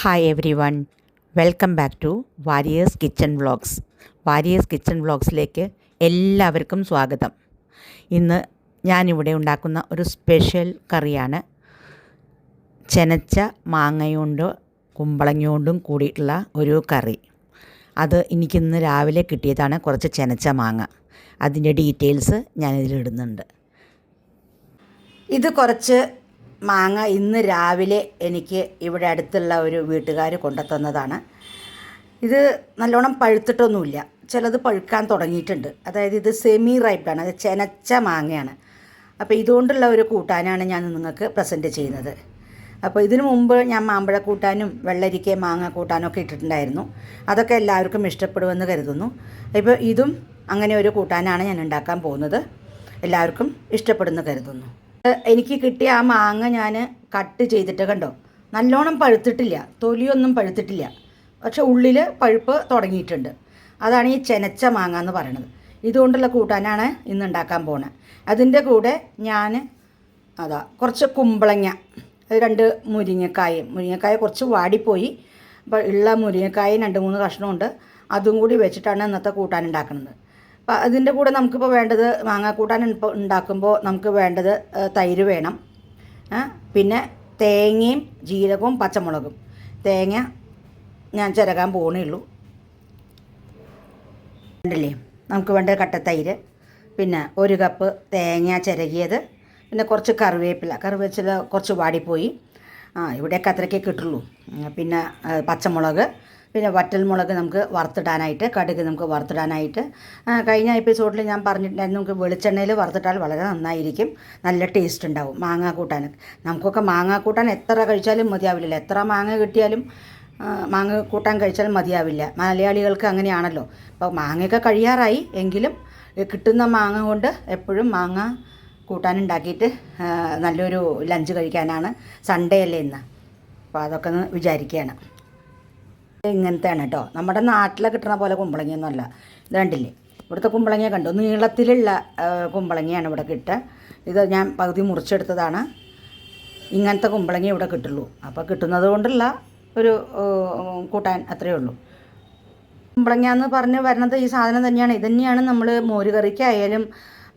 Hi everyone welcome back to warriors kitchen vlogs warriors kitchen വ്ളോഗ്സിലേക്ക് എല്ലാവർക്കും സ്വാഗതം. ഇന്ന് ഞാനിവിടെ ഉണ്ടാക്കുന്ന ഒരു സ്പെഷ്യൽ കറിയാണ് ചെനച്ച മാങ്ങയുണ്ട് കുമ്പളങ്ങയോണ്ടും കൂടിയിട്ടുള്ള ഒരു കറി. അത് എനിക്കിന്ന് രാവിലെ കിട്ടിയതാണ് കുറച്ച് ചെനച്ച മാങ്ങ. അതിന്റെ ഡീറ്റെയിൽസ് ഞാനിതിലിടുന്നുണ്ട് ഇത് കുറച്ച് മാങ്ങ ഇന്ന് രാവിലെ എനിക്ക് ഇവിടെ അടുത്തുള്ള ഒരു വീട്ടുകാർ കൊണ്ടുത്തന്നതാണ്. ഇത് നല്ലോണം പഴുത്തിട്ടൊന്നുമില്ല. ചിലത് പഴുക്കാൻ തുടങ്ങിയിട്ടുണ്ട്. അതായത് ഇത് സെമി റൈപ്പാണ് അത് ചെനച്ച മാങ്ങയാണ്. അപ്പോൾ ഇതുകൊണ്ടുള്ള ഒരു കൂട്ടാനാണ് ഞാൻ നിങ്ങൾക്ക് പ്രസന്റ് ചെയ്യുന്നത്. അപ്പോൾ ഇതിനു മുമ്പ് ഞാൻ മാമ്പഴ കൂട്ടാനും വെള്ളരിക്ക മാങ്ങ കൂട്ടാനും ഒക്കെ ഇട്ടിട്ടുണ്ടായിരുന്നു. അതൊക്കെ എല്ലാവർക്കും ഇഷ്ടപ്പെടുമെന്ന് കരുതുന്നു. ഇപ്പോൾ ഇതും അങ്ങനെ ഒരു കൂട്ടാനാണ് ഞാൻ ഉണ്ടാക്കാൻ പോകുന്നത്. എല്ലാവർക്കും ഇഷ്ടപ്പെടുന്നു കരുതുന്നു. എനിക്ക് കിട്ടിയ ആ മാങ്ങ ഞാൻ കട്ട് ചെയ്തിട്ട് കണ്ടോ? നല്ലോണം പഴുത്തിട്ടില്ല. തൊലിയൊന്നും പഴുത്തിട്ടില്ല. പക്ഷെ ഉള്ളിൽ പഴുപ്പ് തുടങ്ങിയിട്ടുണ്ട്. അതാണ് ഈ ചെനച്ച മാങ്ങ എന്ന് പറയുന്നത് ഇതുകൊണ്ടുള്ള കൂട്ടാനാണ് ഇന്ന് ഉണ്ടാക്കാൻ പോണത് അതിന്റെ കൂടെ ഞാൻ അതാ കുറച്ച് കുമ്പളങ്ങ രണ്ട് മുരിങ്ങക്കായും. മുരിങ്ങക്കായ കുറച്ച് വാടിപ്പോയി. അപ്പോൾ ഉള്ള മുരിങ്ങക്കായ രണ്ട് മൂന്ന് കഷ്ണമുണ്ട്. അതും കൂടി വെച്ചിട്ടാണ് ഇന്നത്തെ കൂട്ടാൻ ഉണ്ടാക്കുന്നത്. അപ്പം അതിന്റെ കൂടെ നമുക്കിപ്പോൾ വേണ്ടത് മാങ്ങാക്കൂട്ടാൻ ഉണ്ടാക്കുമ്പോൾ നമുക്ക് വേണ്ടത് തൈര് വേണം. പിന്നെ തേങ്ങയും ജീരകവും പച്ചമുളകും. തേങ്ങ ഞാൻ ചിരകാൻ പോകണേ ഉള്ളൂ. ഉണ്ടല്ലേ നമുക്ക് വേണ്ട കട്ടത്തൈര് പിന്നെ ഒരു കപ്പ് തേങ്ങ ചിരകിയത് പിന്നെ കുറച്ച് കറിവേപ്പില. കറിവേപ്പില കുറച്ച് വാടിപ്പോയി. ആ ഇവിടെയൊക്കെ അത്രയ്ക്കേ കിട്ടുള്ളൂ. പിന്നെ പച്ചമുളക് പിന്നെ വറ്റൽമുളക് നമുക്ക് വറുത്തിടാനായിട്ട് കടുക് നമുക്ക് വറുത്തിടാനായിട്ട്. കഴിഞ്ഞ എപ്പിസോഡിൽ ഞാൻ പറഞ്ഞിട്ടുണ്ടായിരുന്നു നമുക്ക് വെളിച്ചെണ്ണയിൽ വറുത്തിട്ടാൽ വളരെ നന്നായിരിക്കും. നല്ല ടേസ്റ്റ് ഉണ്ടാവും മാങ്ങ കൂട്ടാൻ. നമുക്കൊക്കെ മാങ്ങ കൂട്ടാൻ എത്ര കഴിച്ചാലും മതിയാവില്ല എത്ര മാങ്ങ കിട്ടിയാലും മാങ്ങ കൂട്ടാൻ കഴിച്ചാലും മതിയാവില്ല. മലയാളികൾക്ക് അങ്ങനെയാണല്ലോ. അപ്പോൾ മാങ്ങയൊക്കെ കഴിയാറായി എങ്കിലും കിട്ടുന്ന മാങ്ങ കൊണ്ട് എപ്പോഴും മാങ്ങ കൂട്ടാനുണ്ടാക്കിയിട്ട് നല്ലൊരു ലഞ്ച് കഴിക്കാനാണ്. സൺഡേ അല്ലേ ഇന്ന്? അപ്പോൾ അതൊക്കെ ഒന്ന് വിചാരിക്കുകയാണ്. ഇങ്ങനത്തെയാണ് കേട്ടോ. നമ്മുടെ നാട്ടിലെ കിട്ടുന്ന പോലെ കുമ്പളങ്ങയൊന്നുമല്ല. ഇത് കണ്ടില്ലേ? ഇവിടുത്തെ കുമ്പളങ്ങ കണ്ടു. നീളത്തിലുള്ള കുമ്പളങ്ങയാണ് ഇവിടെ കിട്ടുക ഇത് ഞാൻ പകുതി മുറിച്ചെടുത്തതാണ്. ഇങ്ങനത്തെ കുമ്പളങ്ങ ഇവിടെ കിട്ടുള്ളൂ. അപ്പോൾ കിട്ടുന്നത് കൊണ്ടുള്ള ഒരു കൂട്ടാൻ അത്രയേ ഉള്ളൂ. കുമ്പളങ്ങ എന്ന് പറഞ്ഞ് വരുന്നത് ഈ സാധനം തന്നെയാണ്. ഇത് തന്നെയാണ് നമ്മൾ മോര് കറിക്കായാലും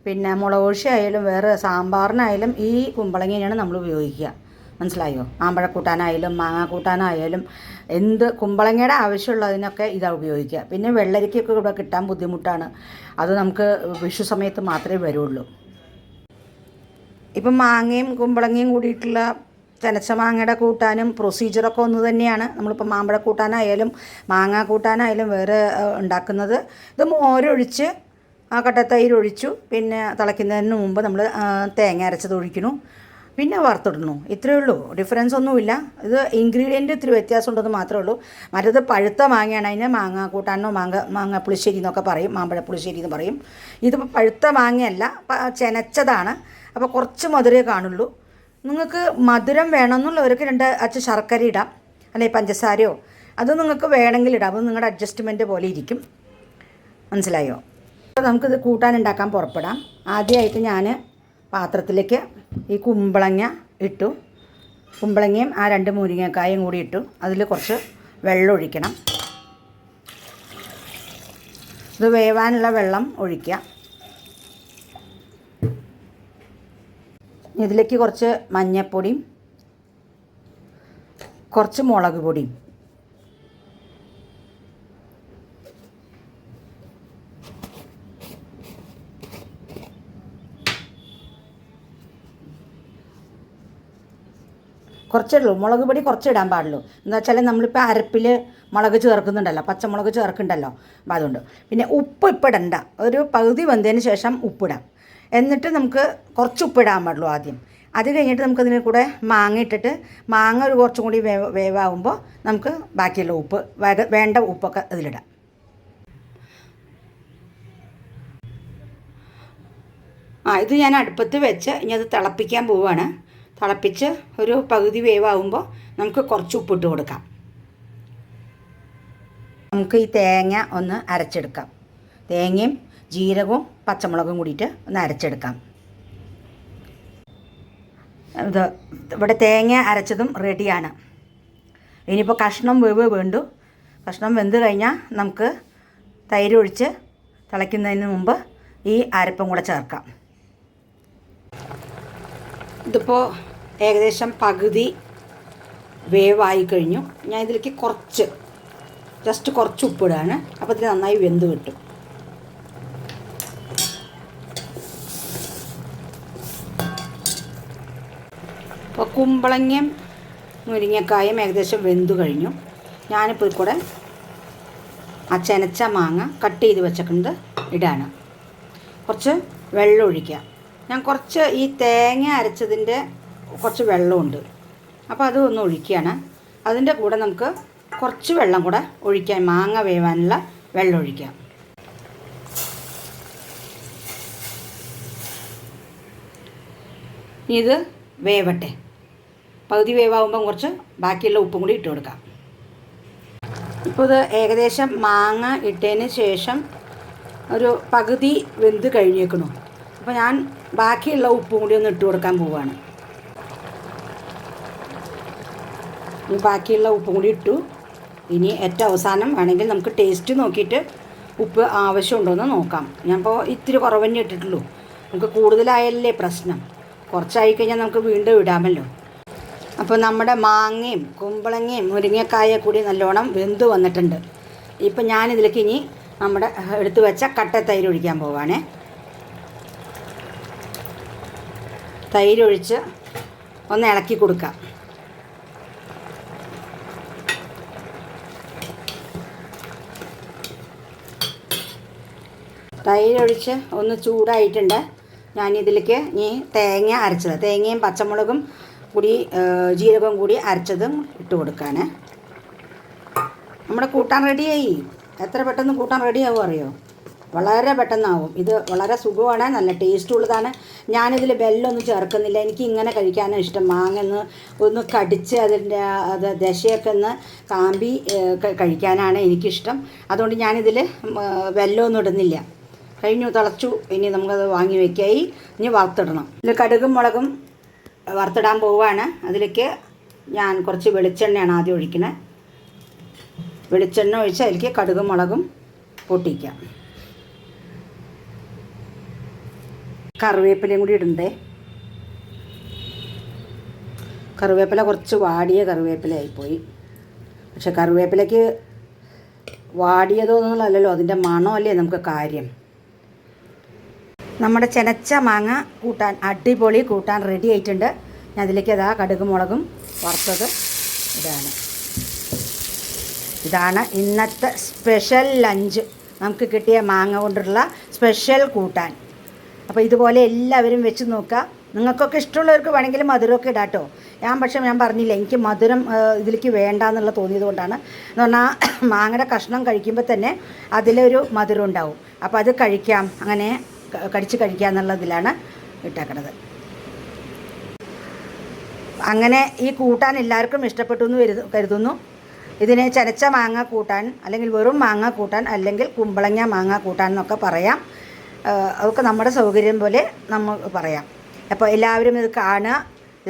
പിന്നെ മുളക് ആയാലും വേറെ സാമ്പാറിനായാലും ഈ കുമ്പളങ്ങയാണ് നമ്മൾ ഉപയോഗിക്കുക. മനസ്സിലായോ? ആമ്പഴക്കൂട്ടാനായാലും മാങ്ങ കൂട്ടാനായാലും എന്ത് കുമ്പളങ്ങയുടെ ആവശ്യമുള്ളതിനൊക്കെ ഇതാണ് ഉപയോഗിക്കുക. പിന്നെ വെള്ളരിക്കൊക്കെ ഇവിടെ കിട്ടാൻ ബുദ്ധിമുട്ടാണ്. അത് നമുക്ക് വിഷു സമയത്ത് മാത്രമേ വരുള്ളൂ. ഇപ്പം മാങ്ങയും കുമ്പളങ്ങയും കൂടിയിട്ടുള്ള ചനച്ച മാങ്ങയുടെ കൂട്ടാനും പ്രൊസീജിയറൊക്കെ ഒന്ന് തന്നെയാണ്. നമ്മളിപ്പോൾ മാമ്പഴ കൂട്ടാനായാലും മാങ്ങ കൂട്ടാനായാലും വേറെ ഉണ്ടാക്കുന്നത്. ഇത് മോരൊഴിച്ച് ആ കട്ടത്തൈരൊഴിച്ചു. പിന്നെ തിളയ്ക്കുന്നതിന് മുമ്പ് നമ്മൾ തേങ്ങ അരച്ചത് ഒഴിക്കുന്നു പിന്നെ വറുത്തിടണു ഇത്രയേ ഉള്ളൂ. ഡിഫറൻസ് ഒന്നുമില്ല. ഇത് ഇൻഗ്രീഡിയന്റ് ഇത്തിരി വ്യത്യാസം ഉണ്ടെന്ന് മാത്രമേ ഉള്ളൂ. മറ്റത് പഴുത്ത മാങ്ങയാണ്. അതിന് മാങ്ങ കൂട്ടാനോ മാങ്ങ മാങ്ങ പുളിശ്ശേരി എന്നൊക്കെ പറയും. മാമ്പഴ പുളിശ്ശേരി എന്ന് പറയും. ഇതിപ്പോൾ പഴുത്ത മാങ്ങയല്ല ചെനച്ചതാണ്. അപ്പോൾ കുറച്ച് മധുരമേ കാണുള്ളൂ. നിങ്ങൾക്ക് മധുരം വേണമെന്നുള്ളവർക്ക് രണ്ട് അച്ഛ ശർക്കര ഇടാം. അല്ലെങ്കിൽ പഞ്ചസാരയോ. അത് നിങ്ങൾക്ക് വേണമെങ്കിൽ ഇടാം. അത് നിങ്ങളുടെ അഡ്ജസ്റ്റ്മെന്റ് പോലെ ഇരിക്കും. മനസ്സിലായോ? അപ്പോൾ നമുക്കിത് കൂട്ടാനുണ്ടാക്കാൻ പുറപ്പെടാം. ആദ്യമായിട്ട് ഞാൻ പാത്രത്തിലേക്ക് ഈ കുമ്പളങ്ങ ഇട്ടു. കുമ്പളങ്ങയും ആ രണ്ട് മുരിങ്ങക്കായും കൂടി ഇട്ടു. അതിൽ കുറച്ച് വെള്ളം ഒഴിക്കണം. ഇത് വേവാനുള്ള വെള്ളം ഒഴിക്കുക. ഇതിലേക്ക് കുറച്ച് മഞ്ഞൾപ്പൊടിയും കുറച്ച് മുളക് പൊടിയും കുറച്ചേ ഉള്ളൂ മുളക് പൊടി കുറച്ച് ഇടാൻ പാടുള്ളൂ. എന്താ വെച്ചാൽ നമ്മളിപ്പോൾ അരപ്പിൽ മുളക് ചേർക്കുന്നുണ്ടല്ലോ പച്ചമുളക് ചേർക്കുന്നുണ്ടല്ലോ. അപ്പോൾ അതുകൊണ്ട്. പിന്നെ ഉപ്പ് ഇപ്പിടണ്ട. ഒരു പകുതി വന്നതിന് ശേഷം ഉപ്പിടാം. എന്നിട്ട് നമുക്ക് കുറച്ച് ഉപ്പിടാൻ പാടുള്ളൂ ആദ്യം. അത് കഴിഞ്ഞിട്ട് നമുക്കതിന് കൂടെ മാങ്ങ ഇട്ടിട്ട് മാങ്ങ ഒരു കുറച്ചും കൂടി വേവ് വേവാകുമ്പോൾ നമുക്ക് ബാക്കിയുള്ള ഉപ്പ് വേണ്ട ഉപ്പൊക്കെ അതിലിടാം ആ ഇത് ഞാൻ അടുപ്പത്ത് വെച്ച് ഇനി അത് തിളപ്പിക്കാൻ പോവുകയാണ് തിളപ്പിച്ച് ഒരു പകുതി വേവാകുമ്പോൾ നമുക്ക് കുറച്ച് ഉപ്പിട്ട് കൊടുക്കാം. നമുക്ക് ഈ തേങ്ങ ഒന്ന് അരച്ചെടുക്കാം. തേങ്ങയും ജീരകവും പച്ചമുളകും കൂടിയിട്ട് ഒന്ന് അരച്ചെടുക്കാം. ഇത് ഇവിടെ തേങ്ങ അരച്ചതും റെഡിയാണ്. ഇനിയിപ്പോൾ കഷ്ണം വേവ് വേണ്ടു. കഷ്ണം വെന്ത് കഴിഞ്ഞാൽ നമുക്ക് തൈര് ഒഴിച്ച് തിളയ്ക്കുന്നതിന് മുമ്പ് ഈ അരപ്പും കൂടെ ചേർക്കാം. ഇതിപ്പോൾ ഏകദേശം പകുതി വേവായി കഴിഞ്ഞു. ഞാൻ ഇതിലേക്ക് കുറച്ച് ജസ്റ്റ് കുറച്ച് ഉപ്പിടുകയാണ് അപ്പോൾ ഇതിൽ നന്നായി വെന്ത് കിട്ടും. അപ്പോൾ കുമ്പളങ്ങയും മുരിങ്ങക്കായും ഏകദേശം വെന്തു കഴിഞ്ഞു. ഞാനിപ്പോൾ കൂടെ ആ ചെനച്ച മാങ്ങ കട്ട് ചെയ്ത് വെച്ചിട്ടുണ്ട് ഇടാണ്. കുറച്ച് വെള്ളം ഒഴിക്കുക. ഞാൻ കുറച്ച് ഈ തേങ്ങ അരച്ചതിന്റെ കുറച്ച് വെള്ളമുണ്ട്. അപ്പോൾ അത് ഒന്ന് ഒഴിക്കുകയാണ്. അതിന്റെ കൂടെ നമുക്ക് കുറച്ച് വെള്ളം കൂടെ ഒഴിക്കാൻ മാങ്ങ വേവാനുള്ള വെള്ളം ഒഴിക്കാം. ഇത് വേവട്ടെ. പകുതി വേവാകുമ്പം കുറച്ച് ബാക്കിയുള്ള ഉപ്പും കൂടി ഇട്ട് കൊടുക്കാം. ഇപ്പോൾ ഇത് ഏകദേശം മാങ്ങ ഇട്ടതിന് ശേഷം ഒരു പകുതി വെന്ത് കഴിഞ്ഞേക്കണു. അപ്പോൾ ഞാൻ ബാക്കിയുള്ള ഉപ്പും കൂടി ഒന്ന് ഇട്ട് കൊടുക്കാൻ പോവുകയാണ്. ബാക്കിയുള്ള ഉപ്പും കൂടി ഇട്ടു. ഇനി ഏറ്റവും അവസാനം വേണമെങ്കിൽ നമുക്ക് ടേസ്റ്റ് നോക്കിയിട്ട് ഉപ്പ് ആവശ്യമുണ്ടോയെന്ന് നോക്കാം. ഞാനിപ്പോൾ ഇത്തിരി കുറവന്നെ ഇട്ടിട്ടുള്ളൂ. നമുക്ക് കൂടുതലായല്ലേ പ്രശ്നം. കുറച്ചായി കഴിഞ്ഞാൽ നമുക്ക് വീണ്ടും ഇടാമല്ലോ. അപ്പോൾ നമ്മുടെ മാങ്ങയും കുമ്പളങ്ങയും മുരിങ്ങക്കായ കൂടി നല്ലോണം വെന്ത് വന്നിട്ടുണ്ട്. ഇപ്പം ഞാനിതിലേക്ക് ഇനി നമ്മുടെ എടുത്തു വെച്ച കട്ട തൈര് ഒഴിക്കാൻ പോവാണേ. തൈരൊഴിച്ച് ഒന്ന് ഇളക്കി കൊടുക്കാം. തൈര് ഒഴിച്ച് ഒന്ന് ചൂടായിട്ടുണ്ട്. ഞാനിതിലേക്ക് ഇനി തേങ്ങ അരച്ചത്. തേങ്ങയും പച്ചമുളകും കൂടി ജീരകവും കൂടി അരച്ചതും ഇട്ട് കൊടുക്കാൻ നമ്മുടെ കൂട്ടാൻ റെഡിയായി. എത്ര പെട്ടെന്ന് കൂട്ടാൻ റെഡിയാവും അറിയോ? വളരെ പെട്ടെന്നാവും. ഇത് വളരെ സുഖമാണ് നല്ല ടേസ്റ്റ് ഉള്ളതാണ്. ഞാനിതിൽ ബെല്ലൊന്നും ചേർക്കുന്നില്ല. എനിക്ക് ഇങ്ങനെ കഴിക്കാനും ഇഷ്ടം. മാങ്ങന്ന് ഒന്ന് കടിച്ച് അതിന്റെ അത് ദശയൊക്കെ ഒന്ന് കാമ്പി കഴിക്കാനാണ് എനിക്കിഷ്ടം. അതുകൊണ്ട് ഞാനിതിൽ ബെല്ലൊന്നും ഇടുന്നില്ല. കഴിഞ്ഞു തിളച്ചു. ഇനി നമുക്കത് വാങ്ങി വയ്ക്കായി ഇനി വറുത്തിടണം. ഇതിൽ കടുകും മുളകും വറുത്തിടാൻ പോവുകയാണ് അതിലേക്ക് ഞാൻ കുറച്ച് വെളിച്ചെണ്ണയാണ് ആദ്യം ഒഴിക്കുന്നത് വെളിച്ചെണ്ണ ഒഴിച്ച് അതിലേക്ക് കടുകും മുളകും പൊട്ടിക്കാം. കറിവേപ്പിലയും കൂടി ഇടണ്ടേ? കറിവേപ്പില കുറച്ച് വാടിയ കറിവേപ്പിലയായിപ്പോയി. പക്ഷെ കറിവേപ്പിലയ്ക്ക് വാടിയതൊന്നുമല്ലല്ലോ അതിന്റെ മണമല്ലേ നമുക്ക് കാര്യം. നമ്മുടെ ചെനച്ച മാങ്ങ കൂട്ടാൻ അടിപൊളി കൂട്ടാൻ റെഡി ആയിട്ടുണ്ട്. ഞാൻ അതിലേക്ക് അതാ കടുക് മുളകും വറുത്തത് ഇതാണ്. ഇതാണ് ഇന്നത്തെ സ്പെഷ്യൽ ലഞ്ച് നമുക്ക് കിട്ടിയ മാങ്ങ കൊണ്ടുള്ള സ്പെഷ്യൽ കൂട്ടാൻ. അപ്പോൾ ഇതുപോലെ എല്ലാവരും വെച്ച് നോക്കുക നിങ്ങൾക്കൊക്കെ ഇഷ്ടമുള്ളവർക്ക് വേണമെങ്കിൽ മധുരമൊക്കെ ഇടാട്ടോ ഞാൻ പക്ഷേ ഞാൻ പറഞ്ഞില്ല എനിക്ക് മധുരം ഇതിലേക്ക് വേണ്ട എന്നുള്ള തോന്നിയത് കൊണ്ടാണ്. എന്ന് പറഞ്ഞാൽ മാങ്ങയുടെ കഷ്ണം കഴിക്കുമ്പോൾ തന്നെ അതിലൊരു മധുരം ഉണ്ടാവും. അപ്പോൾ അത് കഴിക്കാം. അങ്ങനെ കടിച്ച് കഴിക്കുക എന്നുള്ളതിലാണ് ഇട്ടേക്കണത്. അങ്ങനെ ഈ കൂട്ടാൻ എല്ലാവർക്കും ഇഷ്ടപ്പെട്ടു എന്ന് കരുതുന്നു. ഇതിനെ ചനച്ച മാങ്ങ കൂട്ടാൻ അല്ലെങ്കിൽ വെറും മാങ്ങ കൂട്ടാൻ അല്ലെങ്കിൽ കുമ്പളങ്ങ മാങ്ങ കൂട്ടാൻ എന്നൊക്കെ പറയാം. അതൊക്കെ നമ്മുടെ സൗകര്യം പോലെ നമ്മൾ പറയാം. അപ്പോൾ എല്ലാവരും ഇത് കാണുക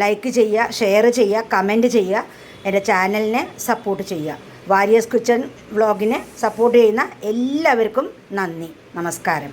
ലൈക്ക് ചെയ്യുക ഷെയർ ചെയ്യുക കമന്റ് ചെയ്യുക എന്റെ ചാനലിനെ സപ്പോർട്ട് ചെയ്യുക. വാരിയസ് കിച്ചൺ വ്ളോഗിനെ സപ്പോർട്ട് ചെയ്യുന്ന എല്ലാവർക്കും നന്ദി. നമസ്കാരം.